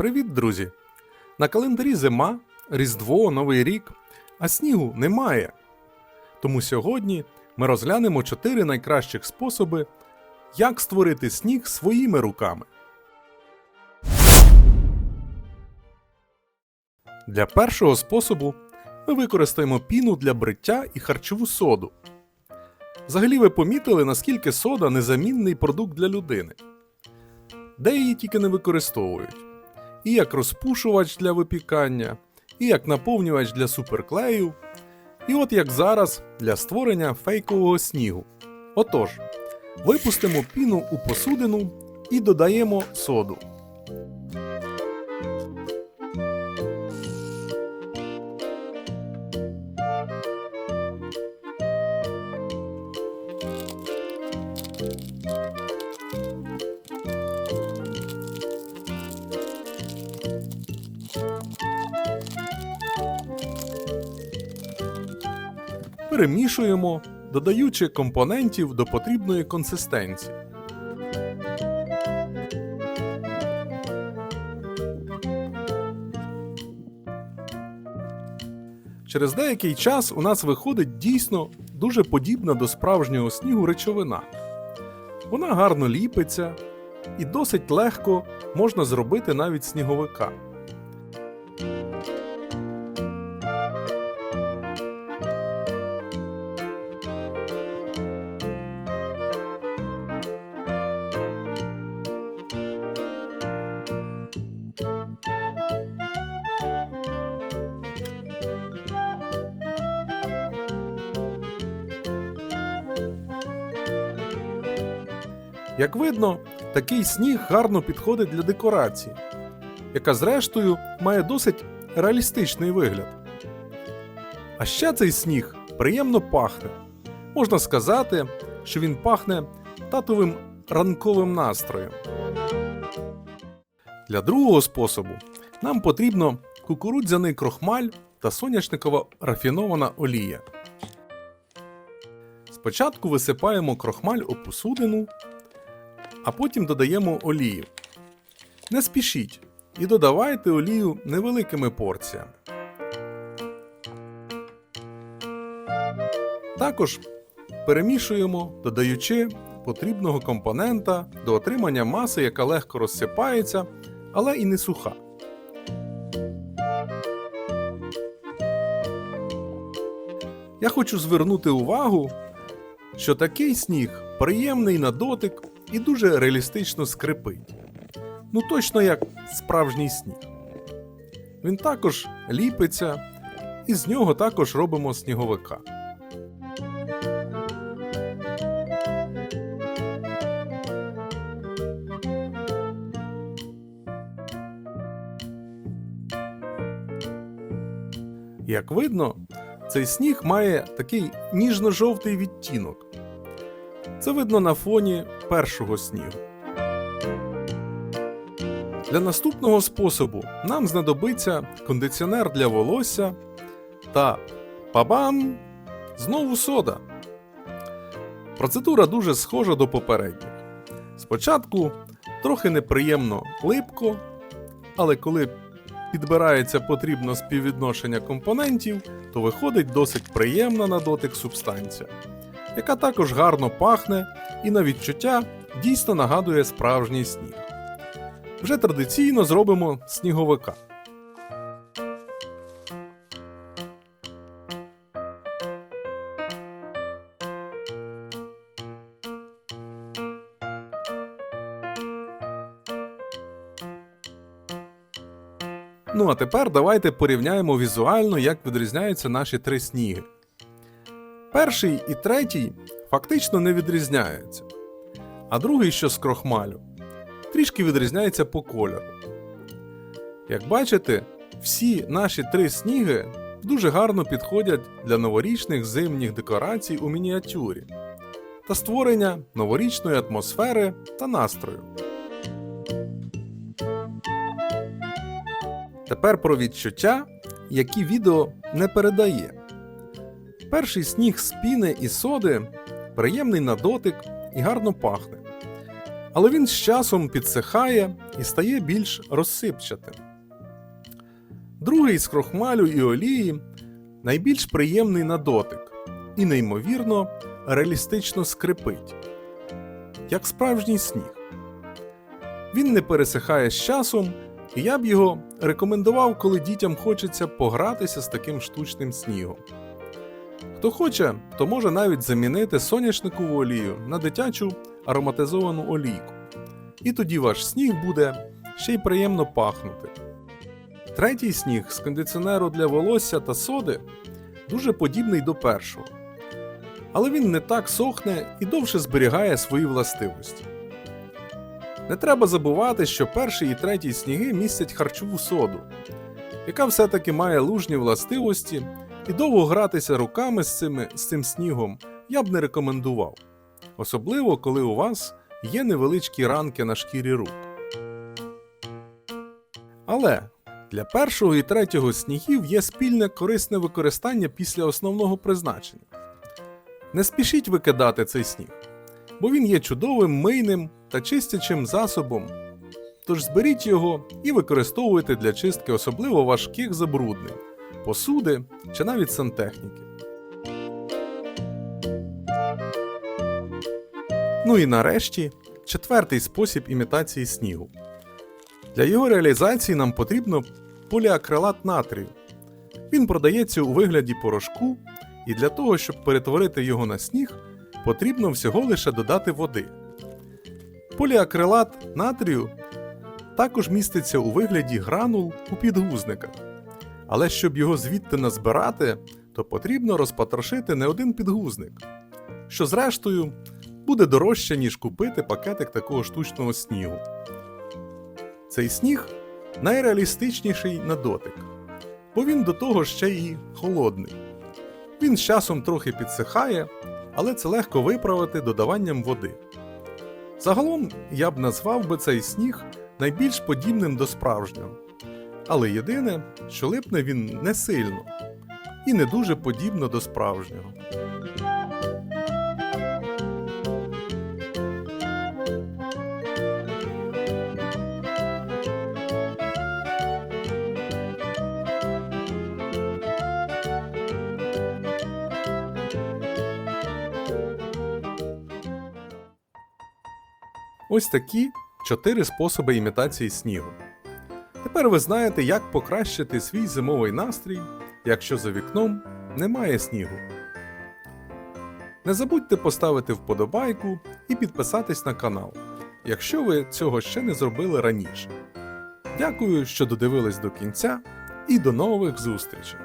Привіт, друзі! На календарі зима, Різдво, Новий рік, а снігу немає. Тому сьогодні ми розглянемо чотири найкращих способи, як створити сніг своїми руками. Для першого способу ми використаємо піну для бриття і харчову соду. Взагалі ви помітили, наскільки сода незамінний продукт для людини. Де її тільки не використовують. І як розпушувач для випікання, і як наповнювач для суперклею, і от як зараз для створення фейкового снігу. Отож, випустимо піну у посудину і додаємо соду. Перемішуємо, додаючи компонентів до потрібної консистенції. Через деякий час у нас виходить дійсно дуже подібна до справжнього снігу речовина. Вона гарно ліпиться і досить легко можна зробити навіть сніговика. Як видно, такий сніг гарно підходить для декорації, яка зрештою має досить реалістичний вигляд. А ще цей сніг приємно пахне. Можна сказати, що він пахне татовим ранковим настроєм. Для другого способу нам потрібно кукурудзяний крохмаль та соняшникова рафінована олія. Спочатку висипаємо крохмаль у посудину, а потім додаємо олію. Не спішіть і додавайте олію невеликими порціями. Також перемішуємо, додаючи потрібного компонента до отримання маси, яка легко розсипається, але і не суха. Я хочу звернути увагу, що такий сніг приємний на дотик і дуже реалістично скрипить. Ну точно як справжній сніг. Він також ліпиться, і з нього також робимо сніговика. Як видно, цей сніг має такий ніжно-жовтий відтінок. Це видно на фоні першого снігу. Для наступного способу нам знадобиться кондиціонер для волосся та пабам! Знову сода. Процедура дуже схожа до попередніх. Спочатку трохи неприємно липко, але коли підбирається потрібно співвідношення компонентів, то виходить досить приємна на дотик субстанція яка також гарно пахне і на відчуття дійсно нагадує справжній сніг. Вже традиційно зробимо сніговика. Ну а тепер давайте порівняємо візуально, як відрізняються наші три сніги. Перший і третій фактично не відрізняються, а другий, що з крохмалю, трішки відрізняється по кольору. Як бачите, всі наші три сніги дуже гарно підходять для новорічних зимніх декорацій у мініатюрі та створення новорічної атмосфери та настрою. Тепер про відчуття, які відео не передає. Перший сніг з піни і соди приємний на дотик і гарно пахне. але він з часом підсихає і стає більш розсипчатим. Другий з крохмалю і олії найбільш приємний на дотик і неймовірно реалістично скрипить, як справжній сніг. Він не пересихає з часом, і я б його рекомендував, коли дітям хочеться погратися з таким штучним снігом. Хто хоче, то може навіть замінити соняшникову олію на дитячу ароматизовану олійку. І тоді ваш сніг буде ще й приємно пахнути. Третій сніг з кондиціонеру для волосся та соди дуже подібний до першого. Але він не так сохне і довше зберігає свої властивості. Не треба забувати, що перший і третій сніги містять харчову соду, яка все-таки має лужні властивості, і довго гратися руками з, цими, з цим снігом я б не рекомендував, особливо коли у вас є невеличкі ранки на шкірі рук. Але для першого і третього снігів є спільне корисне використання після основного призначення. Не спішіть викидати цей сніг, бо він є чудовим мийним та чистячим засобом. Тож зберіть його і використовуйте для чистки особливо важких забруднень, посуди чи навіть сантехніки. Ну і нарешті четвертий спосіб імітації снігу. Для його реалізації нам потрібно поліакрилат натрію. Він продається у вигляді порошку, і для того, щоб перетворити його на сніг, потрібно всього лише додати води. Поліакрилат натрію також міститься у вигляді гранул у підгузниках. Але щоб його звідти назбирати, то потрібно розпотрошити не один підгузник, що зрештою буде дорожче, ніж купити пакетик такого штучного снігу. Цей сніг найреалістичніший на дотик, бо він до того ще й холодний. Він з часом трохи підсихає, але це легко виправити додаванням води. Загалом я б назвав би цей сніг найбільш подібним до справжнього. Але єдине, що липне він не сильно і не дуже подібно до справжнього. Ось такі чотири способи імітації снігу. Тепер ви знаєте, як покращити свій зимовий настрій, якщо за вікном немає снігу. Не забудьте поставити вподобайку і підписатись на канал, якщо ви цього ще не зробили раніше. Дякую, що додивились до кінця, і до нових зустрічей!